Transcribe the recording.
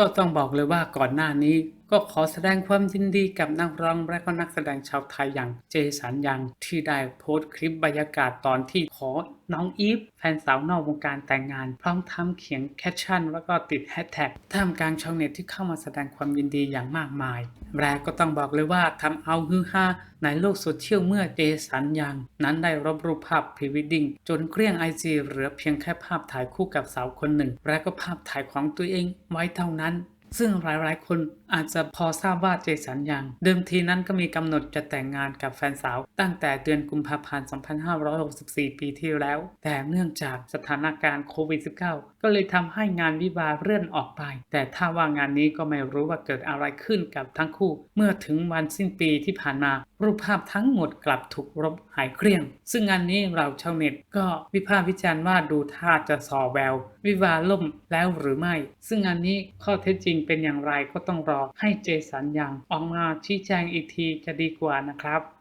ก็ต้องบอกเลยว่าก่อนหน้านี้ ก็ขอแสดงความยินดีกับนักร้องและก็นักแสดงชาวไทยอย่างเจสันยังที่ได้โพสต์คลิปบรรยากาศตอนที่ขอน้องอีฟแฟนสาวนอกวงการแต่งงาน พร้อมทำเขียนแคปชั่น แล้วก็ติดแฮชแท็กท่ามกลางชาวเน็ตที่เข้ามาแสดงความยินดีอย่างมากมาย แรกก็ต้องบอกเลยว่าทำเอาฮือฮาในโลกโซเชียลเมื่อเจสันยัง นั้นได้รบรูปภาพพรีวิดดิ้งจนเกลี้ยงไอจีเหลือเพียงแค่ภาพถ่ายคู่กับสาวคนหนึ่ง และก็ภาพถ่ายของตัวเองไว้เท่านั้น ซึ่งหลายๆ คนอาจจะพอทราบว่าเจสันยังเดิมทีนั้นก็มีกำหนดจะแต่งงานกับแฟนสาว ตั้งแต่เดือนกุมภาพันธ์ 2564 ปีที่แล้ว แต่เนื่องจากสถานการณ์โควิด -19 ก็เลยทำให้งานวิวาเลื่อนออกไป แต่ถ้าว่างานนี้ก็ไม่รู้ว่าเกิดอะไรขึ้นกับทั้งคู่ เมื่อถึงวันสิ้นปีที่ผ่านมา รูปภาพทั้งหมดกลับถูกลบหายเกลี้ยง ซึ่งงานนี้เราชาวเน็ตก็วิพากษ์วิจารณ์ว่าดูท่าจะสอแวว วิวาล่มแล้วหรือไม่ ซึ่งงานนี้ข้อเท็จจริงงเป็นอย่างไรก็ต้องรอให้เจสันยังออกมาชี้แจงอีกทีจะดีกว่านะครับ